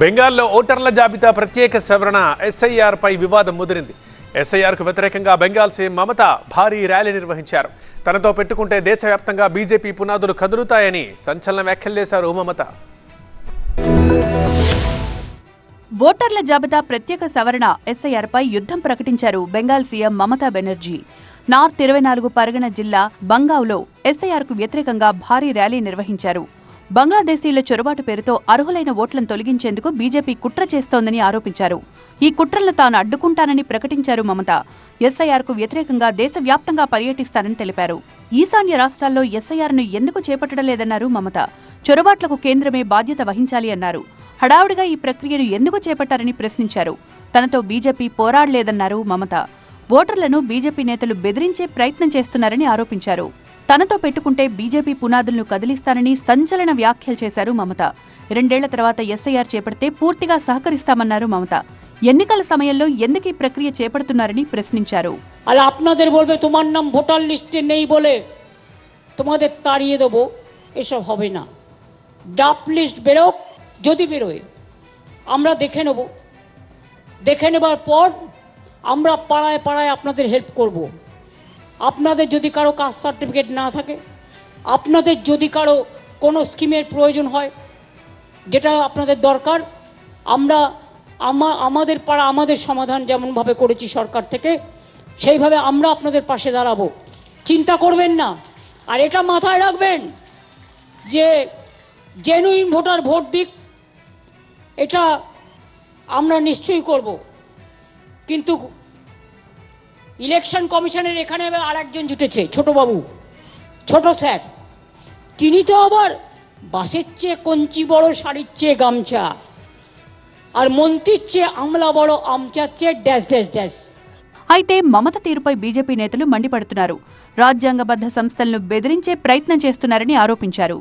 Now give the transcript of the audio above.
బెంగాల్లో ఓటర్ల జాబితా ప్రత్యేక సవరణ ఎస్ఐఆర్ పై వివాదం ముదిరింది. ఎస్ఐఆర్కు వ్యతిరేకంగా బెంగాల్ సీఎం మమత భారీ ర్యాలీ నిర్వహించారు. తనతో పెట్టుకుంటే దేశవ్యాప్తంగా బీజేపీ పునాదులు కదులుతాయని సంచలన వ్యాఖ్యలు చేశారు మమత. ఓటర్ల జాబితా ప్రత్యేక సవరణ ఎస్ఐఆర్పై యుద్ధం ప్రకటించారు బెంగాల్ సీఎం మమతా బెనర్జీ. నార్త్ ఇరవై నాలుగు పరగణ జిల్లా బంగావ్లో ఎస్ఐఆర్కు వ్యతిరేకంగా భారీ ర్యాలీ నిర్వహించారు. బంగ్లాదేశీయుల చొరబాటు పేరుతో అర్హులైన ఓట్లను తొలగించేందుకు బీజేపీ కుట్ర చేస్తోందని ఆరోపించారు. ఈ కుట్రలను తాను అడ్డుకుంటానని ప్రకటించారు మమత. ఎస్ఐఆర్కు వ్యతిరేకంగా దేశవ్యాప్తంగా పర్యటిస్తానని తెలిపారు. ఈశాన్య రాష్ట్రాల్లో ఎస్ఐఆర్ను ఎందుకు చేపట్టడం లేదన్నారు మమత. చొరబాట్లకు కేంద్రమే బాధ్యత వహించాలి అన్నారు. హడావుడిగా ఈ ప్రక్రియను ఎందుకు చేపట్టారని ప్రశ్నించారు. తనతో బీజేపీ పోరాడలేదన్నారు మమత. ఓటర్లను బీజేపీ నేతలు బెదిరించే ప్రయత్నం చేస్తున్నారని ఆరోపించారు. తనతో పెట్టుకుంటే బీజేపీ పునాదులను కదిలిస్తానని సంచలన వ్యాఖ్యలు చేశారు మమత రెండేళ్ల తర్వాత ఎస్ఐఆర్ చేపడితే పూర్తిగా సహకరిస్తామన్నారు మమత ఎన్నికల సమయంలో ఎందుకు ఈ ప్రక్రియ చేపడుతున్నారని ప్రశ్నించారు আর আপনাদের বলবে তোমার নাম ভোটার লিস্টে নেই বলে তোমাদের তাড়িয়ে দেবো এসব হবে না ডাপ লিস্ট বেরোক যদি বেরোয় আমরা দেখে নেব দেখে নেবার পর আমরা পাড়ায় পাড়ায় আপনাদের হেল্প করব। আপনাদের যদি কারও কাস্ট সার্টিফিকেট না থাকে, আপনাদের যদি কারও কোনো স্কিমের প্রয়োজন হয়, যেটা আপনাদের দরকার, আমরা আমা- আমাদের পাড়া আমাদের সমাধান যেমনভাবে করেছি সরকার থেকে, সেইভাবে আমরা আপনাদের পাশে দাঁড়াবো। চিন্তা করবেন না। আর এটা মাথায় রাখবেন যে জেনুইন ভোটার ভোট দিক, এটা আমরা নিশ্চয়ই করব। কিন্তু ইলেকশন কমিশনের এখানে আবার আর একজন জুটেছে ছোটবাবু ছোট স্যার তিনি তো আবার বাসের চেয়ে কঞ্চি বড় শাড়ির চেয়ে গামছা আর মন্ত্রীর চেয়ে আমলা বড় আমচার চেয়ে ড্যাশ ড্যাশ ড্যাশ అయితే మమత తీరుపై బీజేపీ నేతలు మండిపడుతున్నారు రాజ్యాంగబద్ధ సంస్థలను బెదిరించే ప్రయత్నం చేస్తున్నారని ఆరోపించారు